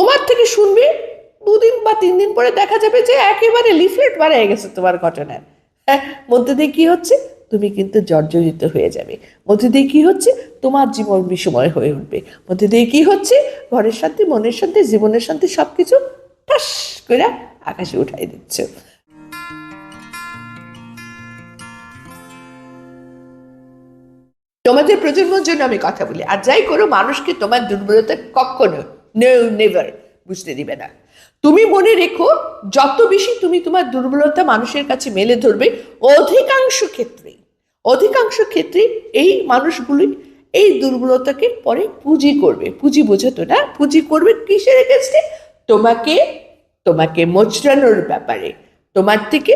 তোমার থেকে শুনবে, দুদিন বা তিন দিন পরে দেখা যাবে যে একেবারে লিফলেট বাড়ায় গেছে তোমার ঘটনার হ্যাঁ মধ্যে দিয়ে কি হচ্ছে? তুমি কিন্তু জর্জরিত হয়ে যাবে। মধ্যে দিয়ে কি হচ্ছে? তোমার জীবন বিষময় হয়ে উঠবে। মধ্যে দিয়ে কি হচ্ছে? ঘরের শান্তি, মনের শান্তি, জীবনের শান্তি সব কিছু ঠাস করে আকাশে উঠাই দিচ্ছে। তোমাদের প্রজন্মের জন্য আমি কথা বলি। আর যাই করো মানুষকে তোমার দুর্বলতা কখনো নো নেভার বুঝতে দিবে না। তুমি মনে রেখো, যত বেশি তুমি তোমার দুর্বলতা মানুষের কাছে মেলে ধরবে, অধিকাংশ ক্ষেত্রেই, অধিকাংশ ক্ষেত্রে এই মানুষগুলি এই দুর্বলতাকে পরে পুঁজি করবে। পুঁজি বোঝো তো না? পুঁজি করবে কিসের এগেনস্টে তোমাকে তোমাকে মোচড়ানোর ব্যাপারে, তোমার থেকে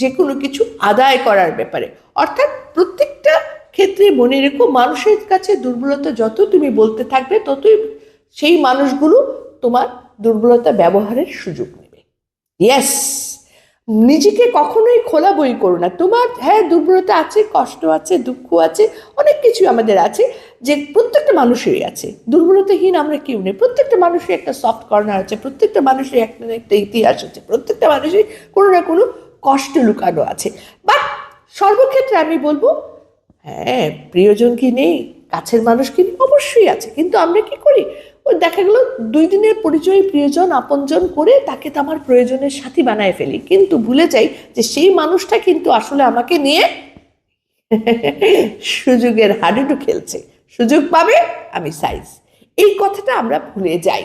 যে কোনো কিছু আদায় করার ব্যাপারে। অর্থাৎ প্রত্যেকটা ক্ষেত্রে মনে রেখো, মানুষের কাছে দুর্বলতা যত তুমি বলতে থাকবে, ততই সেই মানুষগুলো তোমার দুর্বলতা ব্যবহারের সুযোগ নেবে। ইয়েস নিজেকে কখনোই খোলা বই করো না। তোমার হ্যাঁ দুর্বলতা আছে, কষ্ট আছে, দুঃখ আছে, অনেক কিছু আমাদের আছে, যে প্রত্যেকটা মানুষেরই আছে। দুর্বলতাহীন আমরা কেউ নেই। প্রত্যেকটা মানুষের একটা সফট কর্নার আছে, প্রত্যেকটা মানুষের একটা না একটা ইতিহাস আছে, প্রত্যেকটা মানুষের কোনো না কোনো কষ্ট লুকানো আছে। বাট সর্বক্ষেত্রে আমি বলব হ্যাঁ প্রিয়জন কি নেই? কাছের মানুষ কি অবশ্যই আছে। কিন্তু আমরা কি করি? ওই দেখা গেল দুই দিনের পরিচয় প্রিয়জন আপনজন করে তাকে তো আমার প্রয়োজনের সাথী বানায় ফেলি। কিন্তু ভুলে যাই যে সেই মানুষটা কিন্তু আসলে আমাকে নিয়ে সুযোগের হাডুডু খেলছে। সুযোগ পাবে, আমি সাইজ এই কথাটা আমরা ভুলে যাই।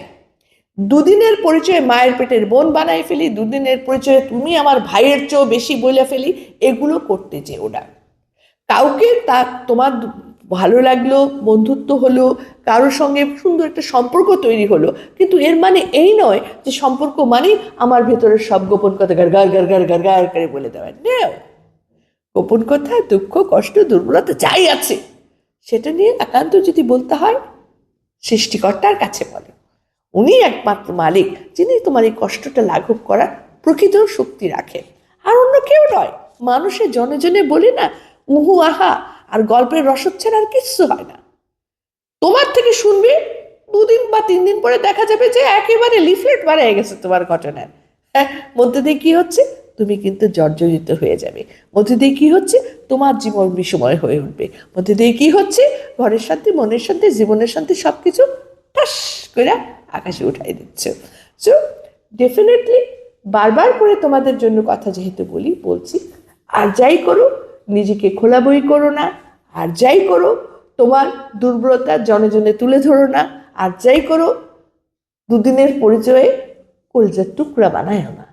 দুদিনের পরিচয়ে মায়ের পেটের বোন বানায় ফেলি, দুদিনের পরিচয়ে তুমি আমার ভাইয়ের চেয়েও বেশি বলে ফেলি, এগুলো করতে যে ওটা কাউকে তা তোমার ভালো লাগল, বন্ধুত্ব হলো, কারোর সঙ্গে সুন্দর একটা সম্পর্ক তৈরি হলো। কিন্তু এর মানে এই নয় যে সম্পর্ক মানে আমার ভেতরের সব গোপন কথা গার গার গার গার গার গার করে বলে দেওয়া। No! গোপন কথা, দুঃখ, কষ্ট, দুর্বলতা যাই আছে। সেটা নিয়ে একান্ত যদি বলতে হয়, সৃষ্টিকর্তার কাছে বলে। উনি একমাত্র মালিক, যিনি তোমার এই কষ্টটা লাঘব করার প্রকৃত শক্তি রাখেন। আর অন্য কেউ নয়, মানুষের জনে জনে বলি না, উহু, আহা আর গল্পের রসচ্ছাড়া আর কিচ্ছু হয় না। তোমার থেকে শুনবে, দুদিন বা তিন দিন পরে দেখা যাবে যে একেবারে লিফলেট বাড়ায় গেছে তোমার ঘটনার হ্যাঁ মধ্যে দিয়ে কি হচ্ছে? তুমি কিন্তু জর্জরিত হয়ে যাবে। মধ্যে দিয়ে কি হচ্ছে? তোমার জীবন বিষময় হয়ে উঠবে। মধ্যে দিয়ে কি হচ্ছে? ঘরের শান্তি, মনের শান্তি, জীবনের শান্তি সব কিছু ঠাস করে আকাশে উঠাই দিচ্ছে। সো ডেফিনেটলি বারবার করে তোমাদের জন্য কথা যেহেতু বলি, বলছি, আর যাই করো নিজেকে খোলা বই করো না, আর যাই করো, তোমার দুর্বলতা জনে জনে তুলে ধরো না, আর যাই করো, দুদিনের পরিচয়ে কলজার টুকরা বানায়ও না।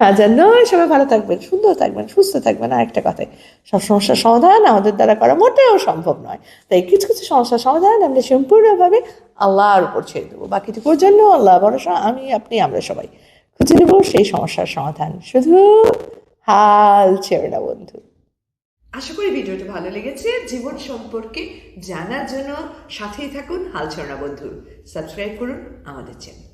হাজার নয়, সবাই ভালো থাকবেন, সুন্দর থাকবেন, সুস্থ থাকবেন। আর একটা কথায় সব সমস্যার সমাধান আমাদের দ্বারা করা মোটেও সম্ভব নয়। তাই কিছু কিছু সমস্যার সমাধান আমরা সম্পূর্ণভাবে আল্লাহর উপর ছেড়ে দেবো। বাকিটুকুর জন্য আল্লাহ ভরসা, আমি, আপনি, আমরা সবাই খুঁজে নেব সেই সমস্যার সমাধান। শুধু হাল ছেড়ে না বন্ধু। আশা করি ভিডিওটি ভালো লেগেছে। জীবন সম্পর্কে জানার জন্য সাথেই থাকুন। হালছড়া বন্ধু। সাবস্ক্রাইব করুন আমাদের চ্যানেল